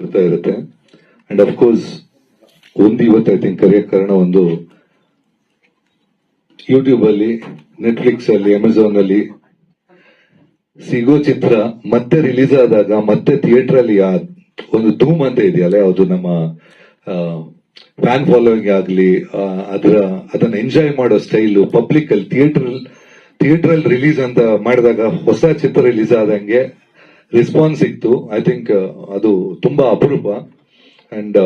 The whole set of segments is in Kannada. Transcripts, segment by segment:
ಬರ್ತಾ ಇರುತ್ತೆ. ಅಂಡ್ ಅಫ್ಕೋರ್ಸ್ ಒಂದು ಇವತ್ತು ಐ ಥಿಂಕ್ ಕರೆಯ ಕಾರಣ ಒಂದು ಯೂಟ್ಯೂಬ್ ಅಲ್ಲಿ ನೆಟ್ಫ್ಲಿಕ್ಸ್ ಅಲ್ಲಿ ಅಮೆಝಾನ್ ಅಲ್ಲಿ ಸಿಗೋ ಚಿತ್ರ ಮತ್ತೆ ರಿಲೀಸ್ ಆದಾಗ ಮತ್ತೆ ಥಿಯೇಟರ್ ಅಲ್ಲಿ ಒಂದು ಧೂಮ್ ಅಂತ ಇದೆಯಲ್ಲ ಅದು ನಮ್ಮ ಫ್ಯಾನ್ ಫಾಲೋವಿಂಗ್ ಆಗಲಿ ಅದರ, ಅದನ್ನ ಎಂಜಾಯ್ ಮಾಡೋ ಸ್ಟೈಲು ಪಬ್ಲಿಕ್ ಅಲ್ಲಿ ಥಿಯೇಟರ್ ಥಿಯೇಟರ್ ಅಲ್ಲಿ ರಿಲೀಸ್ ಅಂತ ಮಾಡಿದಾಗ ಹೊಸ ಚಿತ್ರ ರಿಲೀಸ್ ಆದಂಗೆ ರೆಸ್ಪಾನ್ಸ್ ಸಿಕ್ತು ಐ ಥಿಂಕ್ ಅದು ತುಂಬಾ ಅಪರೂಪ. ಅಂಡ್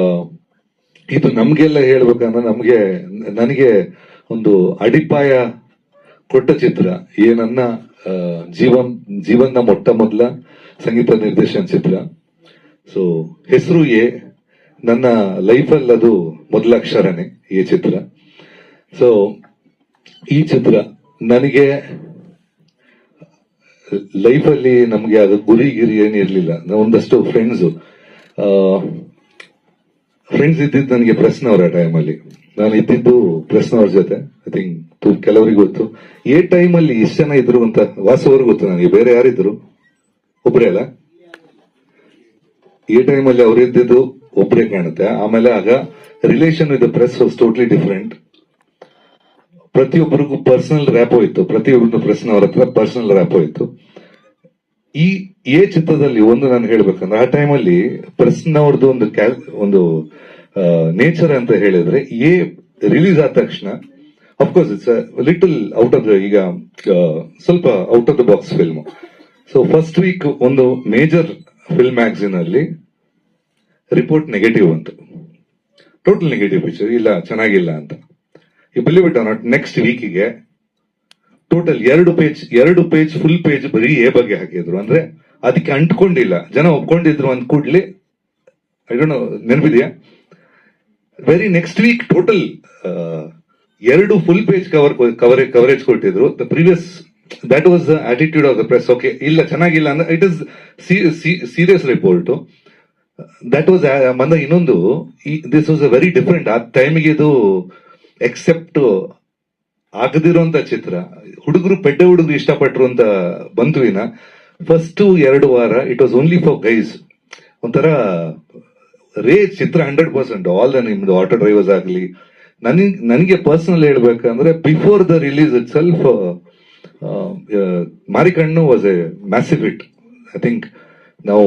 ಇದು ನಮ್ಗೆಲ್ಲ ಹೇಳ್ಬೇಕಂದ್ರೆ ನಮ್ಗೆ, ನನಗೆ ಒಂದು ಅಡಿಪಾಯ ಕೊಟ್ಟ ಚಿತ್ರ. ಏನನ್ನ ಜೀವನ್, ಜೀವನ್ನ ಮೊಟ್ಟ ಮೊದಲ ಸಂಗೀತ ನಿರ್ದೇಶನ ಚಿತ್ರ. ಸೊ ಹೆಸರು ಎ, ನನ್ನ ಲೈಫಲ್ಲಿ ಅದು ಮೊದಲ ಅಕ್ಷರನೇ ಈ ಚಿತ್ರ. ಸೊ ಈ ಚಿತ್ರ ನನಗೆ ಲೈಫಲ್ಲಿ ನಮ್ಗೆ ಅದು ಗುರಿ ಗಿರಿ ಏನಿರ್ಲಿಲ್ಲ ಒಂದಷ್ಟು ಫ್ರೆಂಡ್ಸ್ ಫ್ರೆಂಡ್ಸ್ ಇದ್ದಿದ್ದು ನನಗೆ ಪ್ರೆಸ್ನವ್ರ ಆ ಟೈಮಲ್ಲಿ ನಾನು ಇದ್ದಿದ್ದು ಪ್ರೆಸ್ನವ್ರ ಜೊತೆ. ಐ ಥಿಂಕ್ ಕೆಲವರಿಗೆ ಗೊತ್ತು. ಏ ಟೈಮಲ್ಲಿ ಇಷ್ಟು ಜನ ಇದ್ರು ಅಂತ ವಾಸವ್ರಿಗೆ ಗೊತ್ತು ನನಗೆ. ಬೇರೆ ಯಾರಿದ್ರು? ಒಬ್ರೇ ಅಲ್ಲ? ಈ ಟೈಮಲ್ಲಿ ಅವ್ರು ಇದ್ದಿದ್ದು ಒಬ್ಬರೇ ಕಾಣುತ್ತೆ. ಆಮೇಲೆ ಆಗ relation with press was totally different ಪ್ರತಿಯೊಬ್ಬರಿಗೂ ಪರ್ಸನಲ್ ರ್ಯಾಪೋ ಇತ್ತು ಪ್ರತಿಯೊಬ್ಬರು ಅವ್ರ ಹತ್ರ ಪರ್ಸನಲ್ ರ್ಯಾಪ್ ಇತ್ತು ಈ ಎ ಚಿತ್ರದಲ್ಲಿ ಒಂದು ನಾನು ಹೇಳ್ಬೇಕಂದ್ರೆ, ಆ ಟೈಮಲ್ಲಿ ಪ್ರೆಸ್ನವ್ರದ್ದು ಒಂದು ಕ್ಯಾಲ್ ಒಂದು ನೇಚರ್ ಅಂತ ಹೇಳಿದ್ರೆ ಎ ರಿಲೀಸ್ ಆದ ತಕ್ಷಣ of course it's little out of the ಈಗ ಸ್ವಲ್ಪ out of the box film so first week ಒಂದು ಮೇಜರ್ ಫಿಲ್ಮ್ ಮ್ಯಾಗ್ಝಿನ್ ಅಲ್ಲಿ ರಿಪೋರ್ಟ್ ನೆಗೆಟಿವ್ ಅಂತ ಟೋಟಲ್ ನೆಗೆಟಿವ್ ಪಿಕ್ಚರ್ ಇಲ್ಲ, ಚೆನ್ನಾಗಿಲ್ಲ ಅಂತ. ಈ ಬಿಲಿವ್ ಇಟ್ ನಾಟ್ ನೆಕ್ಸ್ಟ್ ವೀಕಿಗೆ ಟೋಟಲ್ ಎರಡು ಪೇಜ್ ಎರಡು ಪೇಜ್ ಫುಲ್ ಪೇಜ್ ಬರೀ ಎ ಬಗ್ಗೆ ಹಾಕಿದ್ರು. ಅಂದ್ರೆ ಅದಕ್ಕೆ ಅಂಟ್ಕೊಂಡಿಲ್ಲ. ಜನ ಒಪ್ಕೊಂಡಿದ್ರು ಅಂದ್ ಕೂಡ್ಲಿ ಐ ಡೋಂಟ್ ನೆನಪಿದೆಯಾ? ವೆರಿ ನೆಕ್ಸ್ಟ್ ವೀಕ್ ಟೋಟಲ್ ಎರಡು full page cover coverage coverage ಕೊಟ್ಟಿದ್ರು. The previous that was the attitude of the press okay ಇಲ್ಲ, ಚೆನ್ನಾಗಿಲ್ಲ ಅಂದ್ರೆ it is serious report that was ಮಂದ ಇನ್ನೊಂದು this was a very different ಆ ಟೈಮಿಗೆ ಇದು ಎಕ್ಸೆಪ್ಟ್ ಆಗದಿರುವಂತ ಚಿತ್ರ. ಹುಡುಗರು ಪೆಡ್ಡೆ ಹುಡುಗರು ಇಷ್ಟಪಟ್ಟಿರುವಂತ ಬಂಧುವಿನ ಫಸ್ಟ್ ಎರಡು ವಾರ it was only for guys ಒಂಥರ ರೇ ಚಿತ್ರ ಹಂಡ್ರೆಡ್ ಪರ್ಸೆಂಟ್ ಆಲ್ ದ ನಿಮ್ದು ಆಟೋ ಡ್ರೈವರ್ಸ್ ಆಗಲಿ. ನನಗೆ ನನಗೆ ಪರ್ಸನಲ್ ಹೇಳ್ಬೇಕಂದ್ರೆ before the release itself ಮಾರಿಕಣ್ಣು was a massive hit I think ನಾವು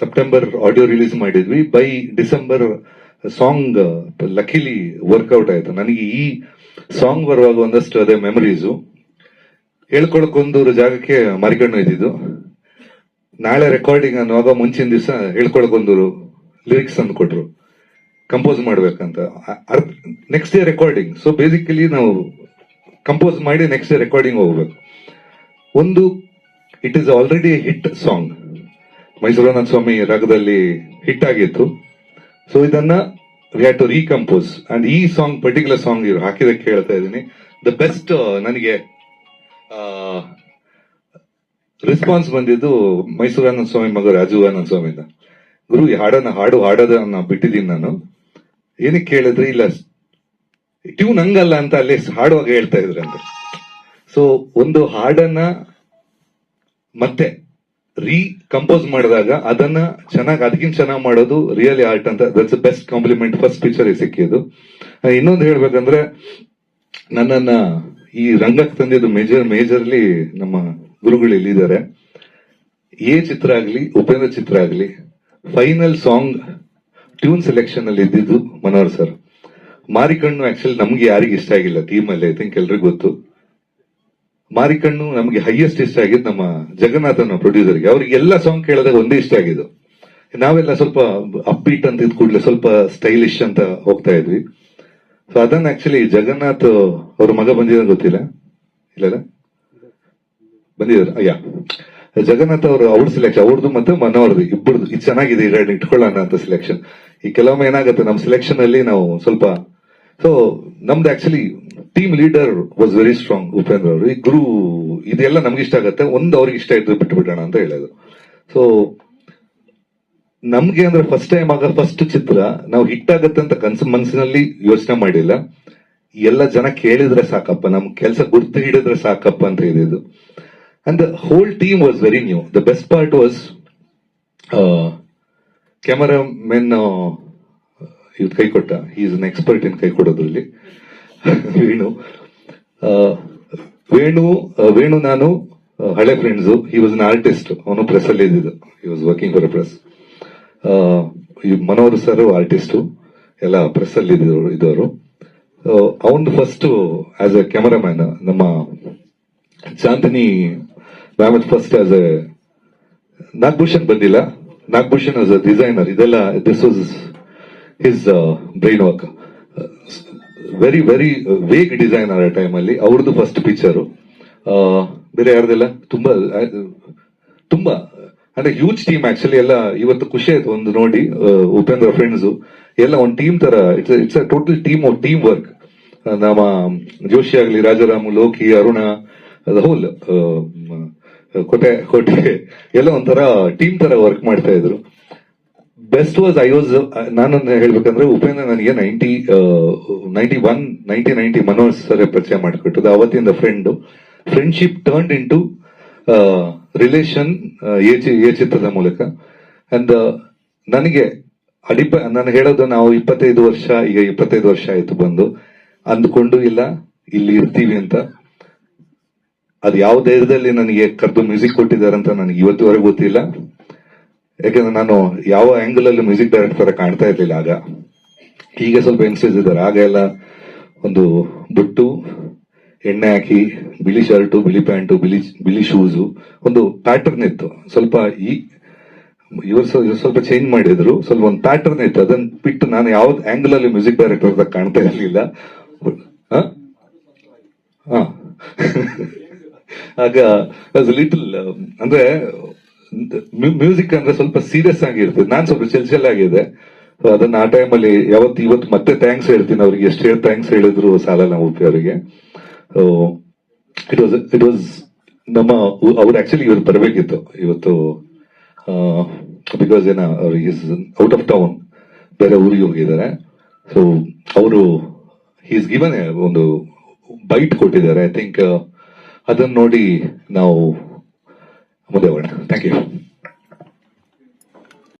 ಸೆಪ್ಟೆಂಬರ್ ಆಡಿಯೋ ರಿಲೀಸ್ ಮಾಡಿದ್ವಿ. By December song luckily work out ಆಯಿತು. ನನಗೆ ಈ ಸಾಂಗ್ ಬರುವಾಗ ಒಂದಷ್ಟು ಅದೇ ಮೆಮರೀಸು ಹೇಳ್ಕೊಳಕ್ಕೊಂದೂರು ಜಾಗಕ್ಕೆ ಮರಿಕಣ್ಣು ಇದ್ದಿದ್ದು. ನಾಳೆ ರೆಕಾರ್ಡಿಂಗ್ ಅನ್ನುವಾಗ ಮುಂಚಿನ ದಿವಸ ಹೇಳ್ಕೊಳಕ್ಕೊಂದೂರು ಲಿರಿಕ್ಸ್ ಅನ್ನು ಕೊಟ್ರು. ಕಂಪೋಸ್ ಮಾಡ್ಬೇಕಂತ. Next day recording so basically ನಾವು ಕಂಪೋಸ್ ಮಾಡಿ ನೆಕ್ಸ್ಟ್ ಡೇ ರೆಕಾರ್ಡಿಂಗ್ ಹೋಗ್ಬೇಕು. ಒಂದು it is already hit song ಮೈಸೂರನಾಥ ಸ್ವಾಮಿ ರಾಗದಲ್ಲಿ ಹಿಟ್ ಆಗಿತ್ತು. ಸೊ ಇದನ್ನ ಟು ರೀಕಂಪೋಸ್ ಅಂಡ್ ಈ ಸಾಂಗ್ ಪರ್ಟಿಕ್ಯುಲರ್ ಸಾಂಗ್ ಇವ್ರು ಹಾಕಿದಕ್ಕೆ ಹೇಳ್ತಾ ಇದ್ದೀನಿ. ದ ಬೆಸ್ಟ್ ನನಗೆ ರೆಸ್ಪಾನ್ಸ್ ಬಂದಿದ್ದು ಮೈಸೂರಾನಂದ ಸ್ವಾಮಿ ಮಗ ರಾಜು ಆನಂದ ಸ್ವಾಮಿಯಿಂದ ಗುರು, ಈ ಹಾಡನ್ನ ಹಾಡು ಹಾಡೋದನ್ನ ಬಿಟ್ಟಿದ್ದೀನಿ ನಾನು. ಏನಕ್ಕೆ ಕೇಳಿದ್ರೆ, ಇಲ್ಲ ಟ್ಯೂನ್ ಹಂಗಲ್ಲ ಅಂತ ಅಲ್ಲಿ ಹಾಡುವಾಗ ಹೇಳ್ತಾ ಇದ್ರಂತೆ ಸೊ ಒಂದು ಹಾಡನ್ನ ಮತ್ತೆ ರೀ ಕಂಪೋಸ್ ಮಾಡಿದಾಗ ಅದನ್ನ ಚೆನ್ನಾಗಿ ಅದಕ್ಕಿಂತ ಚೆನ್ನಾಗಿ ಮಾಡೋದು ರಿಯಲಿ ಆರ್ಟ್ ಅಂತ. That's best compliment first picture ಸಿಕ್ಕಿದ್ದು. ಇನ್ನೊಂದು ಹೇಳ್ಬೇಕಂದ್ರೆ ನನ್ನನ್ನ ಈ ರಂಗಕ್ಕೆ ತಂದಿದ್ದು ಮೇಜರ್ ಮೇಜರ್ಲಿ ನಮ್ಮ ಗುರುಗಳು ಇಲ್ಲಿದ್ದಾರೆ. ಎ ಚಿತ್ರ ಆಗ್ಲಿ, ಉಪೇಂದ್ರ ಚಿತ್ರ ಆಗ್ಲಿ ಫೈನಲ್ ಸಾಂಗ್ ಟ್ಯೂನ್ ಸೆಲೆಕ್ಷನ್ ಅಲ್ಲಿ ಇದ್ದಿದ್ದು ಮನೋಹರ್ ಸರ್ ಮಾರಿಕಣ್ಣು ಆಕ್ಚುಲಿ ನಮ್ಗೆ ಯಾರಿಗೂ ಇಷ್ಟ ಆಗಿಲ್ಲ ಟೀಮ್ ಅಲ್ಲಿ ಐ ಥಿಂಕ್ ಎಲ್ರಿಗೂ ಗೊತ್ತು. ಮಾರಿಕಣ್ಣು ನಮಗೆ ಹೈಯೆಸ್ಟ್ ಇಷ್ಟ ಆಗಿದ್ದು ನಮ್ಮ ಜಗನ್ನಾಥನ ಪ್ರೊಡ್ಯೂಸರ್ಗೆ ಅವ್ರಿಗೆ ಎಲ್ಲ ಸಾಂಗ್ ಕೇಳಿದಾಗ ಒಂದೇ ಇಷ್ಟ ಆಗಿದ್ದು. ನಾವೆಲ್ಲ ಸ್ವಲ್ಪ ಅಪ್ಪೀಟ್ ಅಂತ ಇದ್ ಕೂಡಲೇ ಸ್ವಲ್ಪ ಸ್ಟೈಲಿಶ್ ಅಂತ ಹೋಗ್ತಾ ಇದ್ವಿ. ಸೊ ಅದನ್ನ ಆಕ್ಚುಲಿ ಜಗನ್ನಾಥ್ ಅವ್ರ ಮಗ ಬಂದಿದ ಗೊತ್ತಿಲ್ಲ? ಇಲ್ಲ ಬಂದಿದ್ದಾರೆ? ಅಯ್ಯ. ಜಗನ್ನಾಥ್ ಅವರು ಅವ್ರ ಸೆಲೆಕ್ಷನ್ ಅವ್ರದ್ದು ಮತ್ತೆ ಮನೋರ್ದು, ಇಬ್ಬರದು. ಇದು ಚೆನ್ನಾಗಿದೆ ಈಗ ಇಟ್ಕೊಳ್ಳೋಣ ಅಂತ ಸೆಲೆಕ್ಷನ್ ಈ ಕೆಲವೊಮ್ಮೆ ಏನಾಗುತ್ತೆ ನಮ್ಮ ಸೆಲೆಕ್ಷನ್ ಅಲ್ಲಿ ನಾವು ಸ್ವಲ್ಪ ಸೊ ನಮ್ದು actually team leader was very strong Upendra ಅವರು ಈ ಗುರು ಇದೆಲ್ಲ ನಮ್ಗೆ ಇಷ್ಟ ಆಗುತ್ತೆ. ಒಂದು ಅವ್ರಿಗೆ ಇಷ್ಟ ಇದ್ದು ಬಿಟ್ಟು ಬಿಡೋಣ ಅಂತ ಹೇಳೋದು. ಸೊ ನಮ್ಗೆ ಅಂದ್ರೆ ಫಸ್ಟ್ ಟೈಮ್ ಆಗ ಫಸ್ಟ್ ಚಿತ್ರ, ನಾವು ಹಿಟ್ ಆಗತ್ತೆ ಅಂತ ಕನ್ಸು ಮನಸ್ಸಿನಲ್ಲಿ ಯೋಚನೆ ಮಾಡಿಲ್ಲ. ಎಲ್ಲ ಜನ ಕೇಳಿದ್ರೆ ಸಾಕಪ್ಪ ನಮ್ ಕೆಲಸ ಗುರ್ತು ಹಿಡಿದ್ರೆ ಸಾಕಪ್ಪ ಅಂತ ಇದಿದು and the whole team was very new the best part was cameramen ಇವ್ ಕೈ ಕೊಟ್ಟ. ಈಸ್ ಅನ್ ಎಕ್ಸ್ಪರ್ಟ್ ಇನ್ ಕೈ ಕೊಡೋದ್ರಲ್ಲಿ. ವೇಣು. ವೇಣು ವೇಣು ನಾನು ಹಳೆ friends he was an artist ಅವನು ಪ್ರೆಸ್ ಅಲ್ಲಿ ಇದ್ದಿದ್ದು. He was working for press Manohar sir artist ಎಲ್ಲ ಪ್ರೆಸ್ ಅಲ್ಲಿ ಇದ್ದವರು. ಅವನು ಫಸ್ಟ್ ಆಸ್ ಎ ಕ್ಯಾಮರಾಮ್ಯಾನ್ ನಮ್ಮ Chandini ma'am first as a Nagabhushan ಬಂದಿಲ್ಲ. ನಾಗಭೂಷಣ್ ಆಸ್ ಅ ಡಿಸೈನರ್ ಇದೆಲ್ಲ this was his brain work very very vague designer ಆ ಟೈಮಲ್ಲಿ ಅವ್ರದ್ದು ಫಸ್ಟ್ ಪಿಕ್ಚರು ಬೇರೆ ಯಾರ್ದೆಲ್ಲ? ತುಂಬಾ ತುಂಬಾ, ಅಂದ್ರೆ ಹ್ಯೂಜ್ ಟೀಮ್ ಆಕ್ಚುಲಿ ಎಲ್ಲ ಇವತ್ತು ಖುಷಿ ಆಯ್ತು ಒಂದು ನೋಡಿ ಉಪೇಂದ್ರ ಫ್ರೆಂಡ್ಸ್ ಎಲ್ಲ ಒಂದ್ ಟೀಮ್ ತರ it's it's a total team team work ನಮ್ಮ ಜೋಶಿ ಆಗ್ಲಿ, ರಾಜಾರಾಮು, ಲೋಕಿ, ಅರುಣ ಹೋಲ್ ಕೋಟೆ ಕೋಟೆ, ಎಲ್ಲ ಒಂಥರ ಟೀಮ್ ತರ ವರ್ಕ್ ಮಾಡ್ತಾ ಇದ್ರು. ಬೆಸ್ಟ್ ವಾಸ್ ಐ ವಾಸ್ ನಾನು ಹೇಳ್ಬೇಕಂದ್ರೆ ಉಪೇಂದ್ರ ನನಗೆ ninety ninety one ninety ninety Manoj sir ಪರಿಚಯ ಮಾಡಿಕೊಟ್ಟದ್ದು. ಅವತ್ತಿಂದ friend friendship turn into relation A ಚಿತ್ರದ ಮೂಲಕ. ಅಂಡ್ ನನಗೆ ಅಡಿಪ, ನಾನು ಹೇಳೋದು ನಾವು ಇಪ್ಪತ್ತೈದು ವರ್ಷ, ಈಗ ಇಪ್ಪತ್ತೈದು ವರ್ಷ ಆಯ್ತು ಬಂದು. ಅಂದ್ಕೊಂಡು ಇಲ್ಲ, ಇಲ್ಲಿ ಇರ್ತೀವಿ ಅಂತ. ಅದು ಯಾವ ಧೈರ್ಯದಲ್ಲಿ ನನಗೆ ಕರೆದು ಮ್ಯೂಸಿಕ್ ಕೊಟ್ಟಿದ್ದಾರೆ ಅಂತ ನನಗೆ ಇವತ್ತುವರೆಗೂ ಗೊತ್ತಿಲ್ಲ. ಯಾಕಂದ್ರೆ ನಾನು ಯಾವ ಆಂಗಲ್ ಅಲ್ಲಿ ಮ್ಯೂಸಿಕ್ ಡೈರೆಕ್ಟರ್ ಕಾಣ್ತಾ ಇರ್ಲಿಲ್ಲ ಆಗ. ಈಗ ಸ್ವಲ್ಪ ಯಂಗ್ಸ್ಟರ್ಸ್ ಇದ್ದಾರೆ. ಆಗ ಎಲ್ಲ ಒಂದು ಬುಟ್ಟು, ಎಣ್ಣೆ ಹಾಕಿ, ಬಿಳಿ ಶರ್ಟು ಬಿಳಿ ಪ್ಯಾಂಟು ಬಿಳಿ ಬಿಳಿ ಶೂಸು ಒಂದು ಪ್ಯಾಟರ್ನ್ ಇತ್ತು. ಸ್ವಲ್ಪ ಈ, ಇವರು ಸ್ವಲ್ಪ ಚೇಂಜ್ ಮಾಡಿದ್ರು. ಸ್ವಲ್ಪ ಒಂದು ಪ್ಯಾಟರ್ನ್ ಇತ್ತು. ಅದನ್ನ ಬಿಟ್ಟು ನಾನು ಯಾವ ಆಂಗಲ್ ಅಲ್ಲಿ ಮ್ಯೂಸಿಕ್ ಡೈರೆಕ್ಟರ್ ಕಾಣ್ತಾ ಇರಲಿಲ್ಲ. ಆಗ ಲಿಟಲ್ ಅಂದ್ರೆ ಮ್ಯೂಸಿಕ್ ಅಂದ್ರೆ ಸ್ವಲ್ಪ ಸೀರಿಯಸ್ ಆಗಿರುತ್ತೆ. ನಾನು ಸ್ವಲ್ಪ ಚೆಲ್ ಚೆಲ್ ಆಗಿದೆ. ಸೊ ಅದನ್ನ ಆ ಟೈಮಲ್ಲಿ ಯಾವತ್ತು ಇವತ್ತು ಮತ್ತೆ ಥ್ಯಾಂಕ್ಸ್ ಹೇಳ್ತೀನಿ. ಅವ್ರಿಗೆ ಎಷ್ಟೇ ಥ್ಯಾಂಕ್ಸ್ ಹೇಳಿದ್ರು ಸಾಲಲ್ಲ ಉಪ್ಪಿ ಅವರಿಗೆ. ಇಟ್ ವಾಸ್ ಇಟ್ ವಾಸ್ ನಮ್ಮ ಅವ್ರು ಆಕ್ಚುಲಿ ಇವ್ರು ಬರಬೇಕಿತ್ತು. ಇವತ್ತು ಬಿಕಾಸ್ ಏನ ಅವ್ರಿಗೆ ಔಟ್ ಆಫ್ ಟೌನ್ ಬೇರೆ ಊರಿಗೆ ಹೋಗಿದ್ದಾರೆ. ಸೊ ಅವರು ಈಸ್ ಗಿವನ್ ಒಂದು ಬೈಟ್ ಕೊಟ್ಟಿದ್ದಾರೆ. ಐ ಥಿಂಕ್ ಅದನ್ನ ನೋಡಿ ನಾವು ಮುಂದೆ ಹೋಗೋಣ ಥ್ಯಾಂಕ್ ಯು